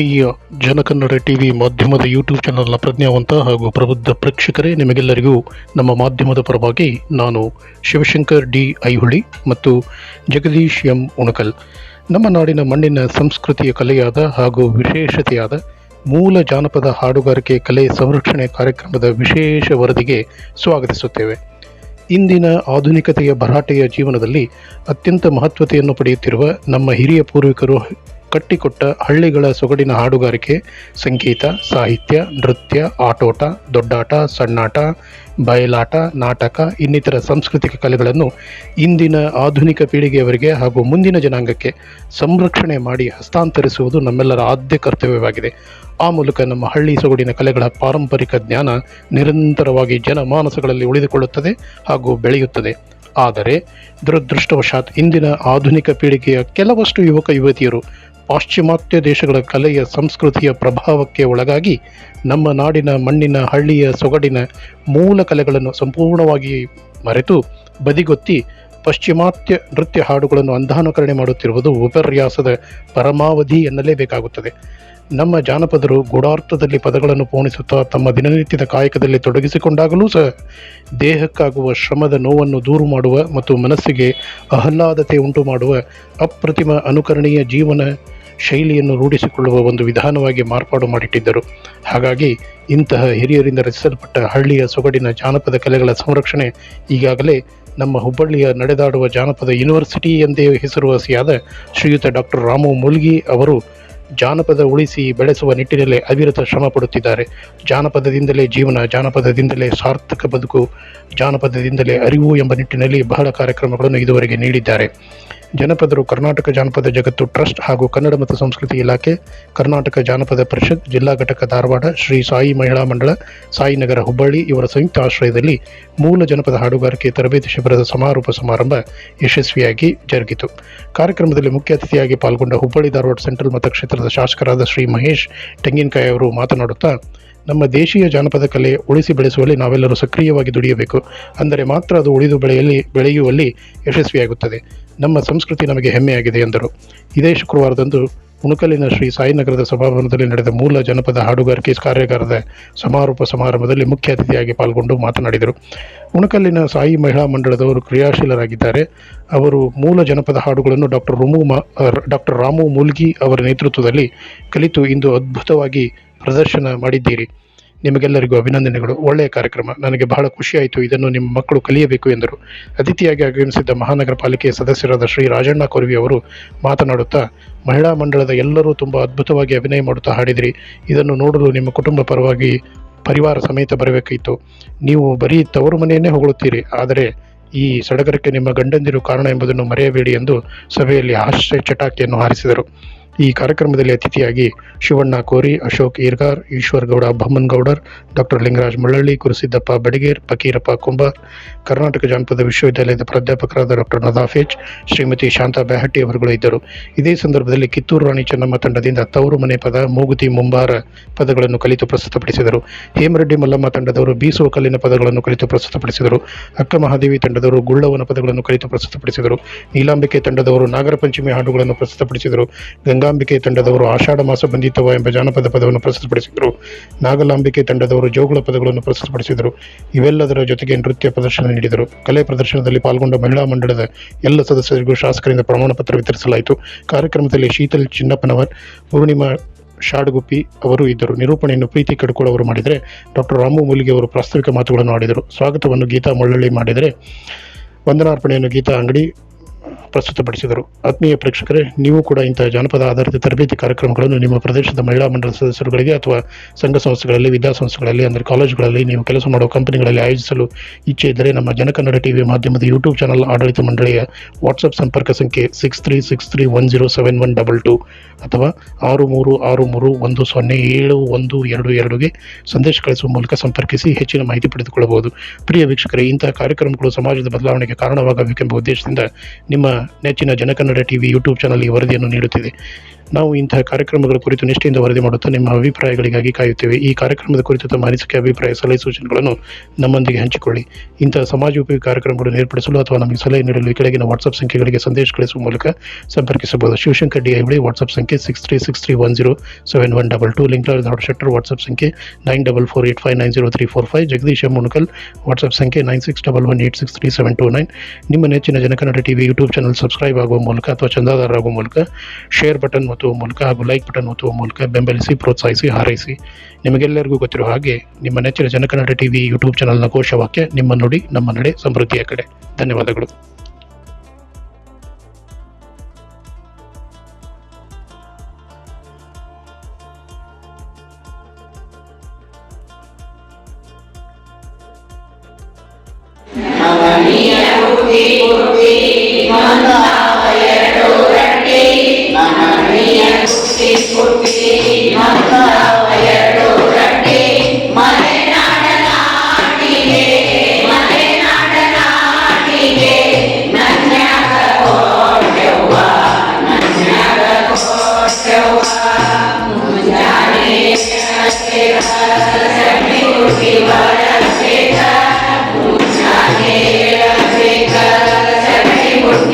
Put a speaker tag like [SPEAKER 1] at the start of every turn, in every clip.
[SPEAKER 1] ಪ್ರೀತಿಯ ಜನಕನ್ನಡ ಟಿವಿ ಮಾಧ್ಯಮದ ಯೂಟ್ಯೂಬ್ ಚಾನಲ್ನ ಪ್ರಜ್ಞಾವಂತ ಹಾಗೂ ಪ್ರಬುದ್ಧ ಪ್ರೇಕ್ಷಕರೇ, ನಿಮಗೆಲ್ಲರಿಗೂ ನಮ್ಮ ಮಾಧ್ಯಮದ ಪರವಾಗಿ ನಾನು ಶಿವಶಂಕರ್ ಡಿ ಐಹುಳಿ ಮತ್ತು ಜಗದೀಶ್ ಎಂ ಉಣಕಲ್. ನಮ್ಮ ನಾಡಿನ ಮಣ್ಣಿನ ಸಂಸ್ಕೃತಿಯ ಕಲೆಯಾದ ಹಾಗೂ ವಿಶೇಷತೆಯಾದ ಮೂಲ ಜಾನಪದ ಹಾಡುಗಾರಿಕೆ ಕಲೆ ಸಂರಕ್ಷಣೆ ಕಾರ್ಯಕ್ರಮದ ವಿಶೇಷ ವರದಿಗೆ ಸ್ವಾಗತಿಸುತ್ತೇವೆ. ಇಂದಿನ ಆಧುನಿಕತೆಯ ಭರಾಟೆಯ ಜೀವನದಲ್ಲಿ ಅತ್ಯಂತ ಮಹತ್ವತೆಯನ್ನು ಪಡೆಯುತ್ತಿರುವ ನಮ್ಮ ಹಿರಿಯ ಪೂರ್ವಿಕರು ಕಟ್ಟಿಕೊಟ್ಟ ಹಳ್ಳಿಗಳ ಸೊಗಡಿನ ಹಾಡುಗಾರಿಕೆ, ಸಂಗೀತ, ಸಾಹಿತ್ಯ, ನೃತ್ಯ, ಆಟೋಟ, ದೊಡ್ಡಾಟ, ಸಣ್ಣಾಟ, ಬಯಲಾಟ, ನಾಟಕ, ಇನ್ನಿತರ ಸಾಂಸ್ಕೃತಿಕ ಕಲೆಗಳನ್ನು ಇಂದಿನ ಆಧುನಿಕ ಪೀಳಿಗೆಯವರಿಗೆ ಹಾಗೂ ಮುಂದಿನ ಜನಾಂಗಕ್ಕೆ ಸಂರಕ್ಷಣೆ ಮಾಡಿ ಹಸ್ತಾಂತರಿಸುವುದು ನಮ್ಮೆಲ್ಲರ ಆದ್ಯ ಕರ್ತವ್ಯವಾಗಿದೆ. ಆ ಮೂಲಕ ನಮ್ಮ ಹಳ್ಳಿ ಸೊಗಡಿನ ಕಲೆಗಳ ಪಾರಂಪರಿಕ ಜ್ಞಾನ ನಿರಂತರವಾಗಿ ಜನಮಾನಸಗಳಲ್ಲಿ ಉಳಿದುಕೊಳ್ಳುತ್ತದೆ ಹಾಗೂ ಬೆಳೆಯುತ್ತದೆ. ಆದರೆ ದುರದೃಷ್ಟವಶಾತ್ ಇಂದಿನ ಆಧುನಿಕ ಪೀಳಿಗೆಯ ಕೆಲವಷ್ಟು ಯುವಕ ಯುವತಿಯರು ಪಾಶ್ಚಿಮಾತ್ಯ ದೇಶಗಳ ಕಲೆಯ ಸಂಸ್ಕೃತಿಯ ಪ್ರಭಾವಕ್ಕೆ ಒಳಗಾಗಿ ನಮ್ಮ ನಾಡಿನ ಮಣ್ಣಿನ ಹಳ್ಳಿಯ ಸೊಗಡಿನ ಮೂಲ ಕಲೆಗಳನ್ನು ಸಂಪೂರ್ಣವಾಗಿ ಮರೆತು ಬದಿಗೊತ್ತಿ ಪಾಶ್ಚಿಮಾತ್ಯ ನೃತ್ಯ ಹಾಡುಗಳನ್ನು ಅಂಧಾನುಕರಣೆ ಮಾಡುತ್ತಿರುವುದು ವಿಪರ್ಯಾಸದ ಪರಮಾವಧಿ ಎನ್ನಲೇಬೇಕಾಗುತ್ತದೆ. ನಮ್ಮ ಜಾನಪದರು ಗೂಢಾರ್ಥದಲ್ಲಿ ಪದಗಳನ್ನು ಪೋಣಿಸುತ್ತಾ ತಮ್ಮ ದಿನನಿತ್ಯದ ಕಾಯಕದಲ್ಲಿ ತೊಡಗಿಸಿಕೊಂಡಾಗಲೂ ಸಹ ದೇಹಕ್ಕಾಗುವ ಶ್ರಮದ ನೋವನ್ನು ದೂರು ಮಾಡುವ ಮತ್ತು ಮನಸ್ಸಿಗೆ ಆಹ್ಲಾದತೆ ಉಂಟು ಮಾಡುವ ಅಪ್ರತಿಮ ಅನುಕರಣೀಯ ಜೀವನ ಶೈಲಿಯನ್ನು ರೂಢಿಸಿಕೊಳ್ಳುವ ಒಂದು ವಿಧಾನವಾಗಿ ಮಾರ್ಪಾಡು ಮಾಡಿಟ್ಟಿದ್ದರು. ಹಾಗಾಗಿ ಇಂತಹ ಹಿರಿಯರಿಂದ ರಚಿಸಲ್ಪಟ್ಟ ಹಳ್ಳಿಯ ಸೊಗಡಿನ ಜಾನಪದ ಕಲೆಗಳ ಸಂರಕ್ಷಣೆ ಈಗಾಗಲೇ ನಮ್ಮ ಹುಬ್ಬಳ್ಳಿಯ ನಡೆದಾಡುವ ಜಾನಪದ ಯೂನಿವರ್ಸಿಟಿ ಎಂದೇ ಹೆಸರುವಾಸಿಯಾದ ಶ್ರೀಯುತ ಡಾಕ್ಟರ್ ರಾಮು ಮುಲ್ಗಿ ಅವರು ಜಾನಪದ ಉಳಿಸಿ ಬೆಳೆಸುವ ನಿಟ್ಟಿನಲ್ಲಿ ಅವಿರತ ಶ್ರಮ ಪಡುತ್ತಿದ್ದಾರೆ. ಜಾನಪದದಿಂದಲೇ ಜೀವನ, ಜಾನಪದದಿಂದಲೇ ಸಾರ್ಥಕ ಬದುಕು, ಜಾನಪದದಿಂದಲೇ ಅರಿವು ಎಂಬ ನಿಟ್ಟಿನಲ್ಲಿ ಬಹಳ ಕಾರ್ಯಕ್ರಮಗಳನ್ನು ಇದುವರೆಗೆ ನೀಡಿದ್ದಾರೆ. ಜನಪದರು ಕರ್ನಾಟಕ ಜಾನಪದ ಜಗತ್ತು ಟ್ರಸ್ಟ್ ಹಾಗೂ ಕನ್ನಡ ಮತ್ತು ಸಂಸ್ಕೃತಿ ಇಲಾಖೆ, ಕರ್ನಾಟಕ ಜಾನಪದ ಪರಿಷತ್, ಜಿಲ್ಲಾ ಘಟಕ ಧಾರವಾಡ, ಶ್ರೀ ಸಾಯಿ ಮಹಿಳಾ ಮಂಡಳ ಸಾಯಿನಗರ ಹುಬ್ಬಳ್ಳಿ ಇವರ ಸಂಯುಕ್ತ ಆಶ್ರಯದಲ್ಲಿ ಮೂಲ ಜನಪದ ಹಾಡುಗಾರಿಕೆ ತರಬೇತಿ ಶಿಬಿರದ ಸಮಾರೋಪ ಸಮಾರಂಭ ಯಶಸ್ವಿಯಾಗಿ ಜರುಗಿತು. ಕಾರ್ಯಕ್ರಮದಲ್ಲಿ ಮುಖ್ಯ ಅತಿಥಿಯಾಗಿ ಪಾಲ್ಗೊಂಡ ಹುಬ್ಬಳ್ಳಿ ಧಾರವಾಡ ಸೆಂಟ್ರಲ್ ಮತಕ್ಷೇತ್ರದ ಶಾಸಕರಾದ ಶ್ರೀ ಮಹೇಶ್ ತೆಂಗಿನಕಾಯಿ ಅವರು ಮಾತನಾಡುತ್ತಾ ನಮ್ಮ ದೇಶೀಯ ಜಾನಪದ ಕಲೆ ಉಳಿಸಿ ಬೆಳೆಸುವಲ್ಲಿ ನಾವೆಲ್ಲರೂ ಸಕ್ರಿಯವಾಗಿ ದುಡಿಯಬೇಕು. ಅಂದರೆ ಮಾತ್ರ ಅದು ಉಳಿದು ಬೆಳೆಯಲ್ಲಿ, ಬೆಳೆಯುವಲ್ಲಿ ಯಶಸ್ವಿಯಾಗುತ್ತದೆ. ನಮ್ಮ ಸಂಸ್ಕೃತಿ ನಮಗೆ ಹೆಮ್ಮೆಯಾಗಿದೆ ಎಂದರು. ಇದೇ ಶುಕ್ರವಾರದಂದು ಉಣಕಲಿನ ಶ್ರೀ ಸಾಯಿನಗರದ ಸಭಾಭವನದಲ್ಲಿ ನಡೆದ ಮೂಲ ಜನಪದ ಹಾಡುಗಾರಿಕೆ ಕಾರ್ಯಾಗಾರದ ಸಮಾರೋಪ ಸಮಾರಂಭದಲ್ಲಿ ಮುಖ್ಯ ಅತಿಥಿಯಾಗಿ ಪಾಲ್ಗೊಂಡು ಮಾತನಾಡಿದರು. ಉಣಕಲ್ಲಿನ ಸಾಯಿ ಮಹಿಳಾ ಮಂಡಳದವರು ಕ್ರಿಯಾಶೀಲರಾಗಿದ್ದಾರೆ. ಅವರು ಮೂಲ ಜನಪದ ಹಾಡುಗಳನ್ನು ಡಾಕ್ಟರ್ ರುಮು ಮಾ, ಡಾಕ್ಟರ್ ರಾಮು ಮೂಲ್ಗಿ ಅವರ ನೇತೃತ್ವದಲ್ಲಿ ಕಲಿತು ಇಂದು ಅದ್ಭುತವಾಗಿ ಪ್ರದರ್ಶನ ಮಾಡಿದ್ದೀರಿ. ನಿಮಗೆಲ್ಲರಿಗೂ ಅಭಿನಂದನೆಗಳು. ಒಳ್ಳೆಯ ಕಾರ್ಯಕ್ರಮ. ನನಗೆ ಬಹಳ ಖುಷಿಯಾಯಿತು ಇದನ್ನು ನಿಮ್ಮ ಮಕ್ಕಳು ಕಲಿಯಬೇಕು ಎಂದರು. ಅತಿಥಿಯಾಗಿ ಆಗಮಿಸಿದ್ದ ಮಹಾನಗರ ಪಾಲಿಕೆಯ ಸದಸ್ಯರಾದ ಶ್ರೀ ರಾಜಣ್ಣ ಕೊರ್ವಿ ಅವರು ಮಾತನಾಡುತ್ತಾ, ಮಹಿಳಾ ಮಂಡಳದ ಎಲ್ಲರೂ ತುಂಬ ಅದ್ಭುತವಾಗಿ ಅಭಿನಯ ಮಾಡುತ್ತಾ ಹಾಡಿದಿರಿ. ಇದನ್ನು ನೋಡಲು ನಿಮ್ಮ ಕುಟುಂಬ ಪರವಾಗಿ ಪರಿವಾರ ಸಮೇತ ಬರಬೇಕಿತ್ತು ನೀವು ಬರೀ ತವರು ಮನೆಯನ್ನೇ ಹೊಗಳುತ್ತೀರಿ. ಆದರೆ ಈ ಸಡಗರಕ್ಕೆ ನಿಮ್ಮ ಗಂಡಂದಿರು ಕಾರಣ ಎಂಬುದನ್ನು ಮರೆಯಬೇಡಿ ಎಂದು ಸಭೆಯಲ್ಲಿ ಆಶ್ರಯ ಚಟಾಕಿಯನ್ನು ಹಾರಿಸಿದರು. ಈ ಕಾರ್ಯಕ್ರಮದಲ್ಲಿ ಅತಿಥಿಯಾಗಿ ಶಿವಣ್ಣ ಕೋರಿ, ಅಶೋಕ್ ಈರ್ಗಾರ್, ಈಶ್ವರ್ ಗೌಡ ಬಮ್ಮನ್ಗೌಡರ್ ಡಾಕ್ಟರ್ ಲಿಂಗರಾಜ್ ಮಳ್ಳಳ್ಳಿ, ಕುರುಸಿದ್ದಪ್ಪ ಬಡಿಗೇರ್, ಫಕೀರಪ್ಪ ಕುಂಬಾರ್ ಕರ್ನಾಟಕ ಜಾನಪದ ವಿಶ್ವವಿದ್ಯಾಲಯದ ಪ್ರಾಧ್ಯಾಪಕರಾದ ಡಾಕ್ಟರ್ ನದಾಫೇಜ್ ಶ್ರೀಮತಿ ಶಾಂತಾ ಬೆಹಟ್ಟಿ ಅವರುಗಳು ಇದ್ದರು. ಇದೇ ಸಂದರ್ಭದಲ್ಲಿ ಕಿತ್ತೂರು ರಾಣಿ ಚೆನ್ನಮ್ಮ ತಂಡದಿಂದ ತವರು ಮನೆ ಪದ, ಮೂಗುತಿ ಮುಂಬಾರ ಪದಗಳನ್ನು ಕಲಿತು ಪ್ರಸ್ತುತಪಡಿಸಿದರು. ಹೇಮರೆಡ್ಡಿ ಮಲ್ಲಮ್ಮ ತಂಡದವರು ಬೀಸುವ ಕಲ್ಲಿನ ಪದಗಳನ್ನು ಕಲಿತು ಪ್ರಸ್ತುತಪಡಿಸಿದರು. ಅಕ್ಕ ಮಹಾದೇವಿ ತಂಡದವರು ಗುಳ್ಳವನ ಪದಗಳನ್ನು ಕಲಿತು ಪ್ರಸ್ತುತಪಡಿಸಿದರು. ನೀಲಾಂಬಿಕೆ ತಂಡದವರು ನಾಗರ ಪಂಚಮಿ ಹಾಡುಗಳನ್ನು ಪ್ರಸ್ತುತಪಡಿಸಿದರು. ಗಂಗಾಂಬಿಕೆ ತಂಡದವರು ಆಷಾಢ ಮಾಸ ಬಂದಿತವ ಎಂಬ ಜಾನಪದ ಪದವನ್ನು ಪ್ರಸ್ತುತಪಡಿಸಿದರು. ನಾಗಲಾಂಬಿಕೆ ತಂಡದವರು ಜೋಗುಳ ಪದಗಳನ್ನು ಪ್ರಸ್ತುತಪಡಿಸಿದರು. ಇವೆಲ್ಲದರ ಜೊತೆಗೆ ನೃತ್ಯ ಪ್ರದರ್ಶನ ನೀಡಿದರು. ಕಲೆ ಪ್ರದರ್ಶನದಲ್ಲಿ ಪಾಲ್ಗೊಂಡ ಮಹಿಳಾ ಮಂಡಳದ ಎಲ್ಲ ಸದಸ್ಯರಿಗೂ ಶಾಸಕರಿಂದ ಪ್ರಮಾಣ ಪತ್ರ ವಿತರಿಸಲಾಯಿತು. ಕಾರ್ಯಕ್ರಮದಲ್ಲಿ ಶೀತಲ್ ಚಿನ್ನಪ್ಪನವರ್, ಪೂರ್ಣಿಮಾ ಶಾಡ್ಗುಪ್ಪಿ ಅವರು ಇದ್ದರು. ನಿರೂಪಣೆಯನ್ನು ಪ್ರೀತಿ ಕಡ್ಕೋಳ್ ಅವರು ಮಾಡಿದರೆ ಡಾಕ್ಟರ್ ರಾಮು ಮೂಲಿಗೆ ಅವರು ಪ್ರಾಸ್ತಾವಿಕ ಮಾತುಗಳನ್ನು ಆಡಿದರು. ಸ್ವಾಗತವನ್ನು ಗೀತಾ ಮುಳ್ಳಳ್ಳಿ ಮಾಡಿದರೆ ವಂದನಾರ್ಪಣೆಯನ್ನು ಗೀತಾ ಅಂಗಡಿ ಪ್ರಸ್ತುತಪಡಿಸಿದರು. ಆತ್ಮೀಯ ಪ್ರೇಕ್ಷಕರೇ, ನೀವು ಕೂಡ ಇಂತಹ ಜಾನಪದ ಆಧಾರಿತ ತರಬೇತಿ ಕಾರ್ಯಕ್ರಮಗಳನ್ನು ನಿಮ್ಮ ಪ್ರದೇಶದ ಮಹಿಳಾ ಮಂಡಲ ಸದಸ್ಯರುಗಳಿಗೆ ಅಥವಾ ಸಂಘ ಸಂಸ್ಥೆಗಳಲ್ಲಿ ವಿದ್ಯಾಸಂಸ್ಥೆಗಳಲ್ಲಿ ಅಂದರೆ ಕಾಲೇಜುಗಳಲ್ಲಿ ನೀವು ಕೆಲಸ ಮಾಡುವ ಕಂಪನಿಗಳಲ್ಲಿ ಆಯೋಜಿಸಲು ಇಚ್ಛೆ ಇದ್ದರೆ ನಮ್ಮ ಜನಕನ್ನಡ ಟಿವಿ ಮಾಧ್ಯಮದ ಯೂಟ್ಯೂಬ್ ಚಾನಲ್ ಆಡಳಿತ ಮಂಡಳಿಯ ವಾಟ್ಸಪ್ ಸಂಪರ್ಕ ಸಂಖ್ಯೆ six three six three one zero seven one double two ಅಥವಾ ಆರು ಮೂರು ಆರು ಮೂರು ಒಂದು ಸೊನ್ನೆ ಏಳು ಒಂದು ಎರಡು ಎರಡುಗೆ ಸಂದೇಶ ಕಳಿಸುವ ಮೂಲಕ ಸಂಪರ್ಕಿಸಿ ಹೆಚ್ಚಿನ ಮಾಹಿತಿ ಪಡೆದುಕೊಳ್ಳಬಹುದು. ಪ್ರಿಯ ವೀಕ್ಷಕರೇ, ಇಂತಹ ಕಾರ್ಯಕ್ರಮಗಳು ಸಮಾಜದ ಬದಲಾವಣೆಗೆ ಕಾರಣವಾಗಬೇಕೆಂಬ ಉದ್ದೇಶದಿಂದ ನಿಮ್ಮ ನೆಚ್ಚಿನ ಜನಕನ್ನಡ ಟಿವಿ ಯೂಟ್ಯೂಬ್ ಚಾನಲ್ ಈ ವರದಿಯನ್ನು ನೀಡುತ್ತಿದೆ. ನಾವು ಇಂತಹ ಕಾರ್ಯಕ್ರಮಗಳ ಕುರಿತು ನಿಷ್ಠೆಯಿಂದ ವರದಿ ಮಾಡುತ್ತಾ ನಿಮ್ಮ ಅಭಿಪ್ರಾಯಗಳಿಗಾಗಿ ಕಾಯುತ್ತೇವೆ. ಈ ಕಾರ್ಯಕ್ರಮದ ಕುರಿತು ತಮ್ಮ ಅನಿಸಿಕೆ, ಅಭಿಪ್ರಾಯ, ಸಲಹೆ, ಸೂಚನೆಗಳನ್ನು ನಮ್ಮೊಂದಿಗೆ ಹಂಚಿಕೊಳ್ಳಿ. ಇಂತಹ ಸಮಾಜೋಪಯೋಗಿ ಕಾರ್ಯಕ್ರಮಗಳನ್ನು ಏರ್ಪಡಿಸಲು ಅಥವಾ ನಮಗೆ ಸಲಹೆ ನೀಡಲು ಕೆಳಗಿನ ವಾಟ್ಸಪ್ ಸಂಖ್ಯೆಗಳಿಗೆ ಸಂದೇಶ ಕಳಿಸುವ ಮೂಲಕ ಸಂಪರ್ಕಿಸಬಹುದು. ಶಿವಶಂಕರ್ ಡಿ ಐಬಳಿ ವಾಟ್ಸಪ್ ಸಂಖ್ಯೆ six three six three one zero seven one double two Link Nad Shettar WhatsApp ಸಂಖ್ಯೆ nine double four eight five nine zero three four five Jagadish Munakal WhatsApp ಸಂಖ್ಯೆ nine six double one eight six three seven two nine ನಿಮ್ಮ ನೆಚ್ಚಿನ Janakannada TV YouTube channel subscribe ಆಗುವ ಮೂಲಕ ಅಥವಾ ಚಂದಾದಾರರಾಗುವ ಮೂಲಕ share button ಒತ್ತುವ ಮೂಲಕ ಹಾಗೂ ಲೈಕ್ ಬಟನ್ ಒತ್ತುವ ಮೂಲಕ ಬೆಂಬಲಿಸಿ, ಪ್ರೋತ್ಸಾಹಿಸಿ, ಹಾರೈಸಿ. ನಿಮಗೆಲ್ಲರಿಗೂ ಗೊತ್ತಿರುವ ಹಾಗೆ ನಿಮ್ಮ ನೆಚ್ಚಿನ ಜನಕನ್ನಡ ಟಿವಿ ಯೂಟ್ಯೂಬ್ ಚಾನಲ್ನ ಘೋಷವಾಕ್ಯ ನಿಮ್ಮ ನುಡಿ, ನಮ್ಮ ನಡೆ, ಸಮೃದ್ಧಿಯ ಕಡೆ. ಧನ್ಯವಾದಗಳು.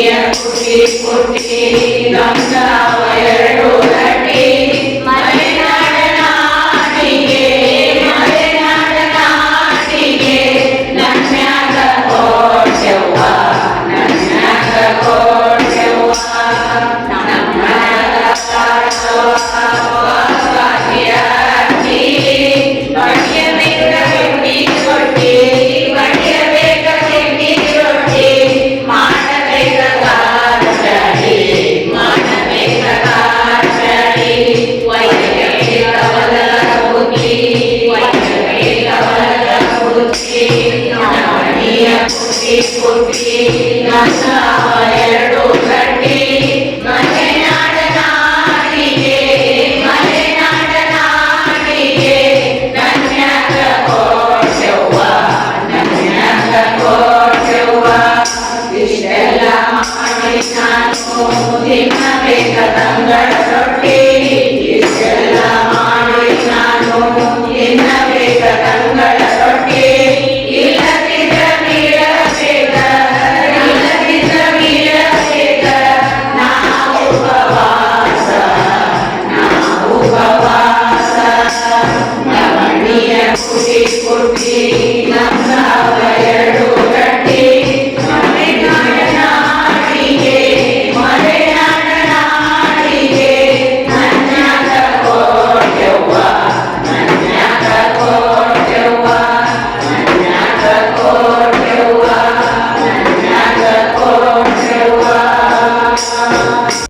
[SPEAKER 2] போற்றி போற்றி நந்தா ಕದಂಗಳ ರೊಟ್ಟಿ ಇಷ್ಟೆಲ್ಲ ಮಾಡಿ ನಾನು ಇನ್ನ ಎರಡು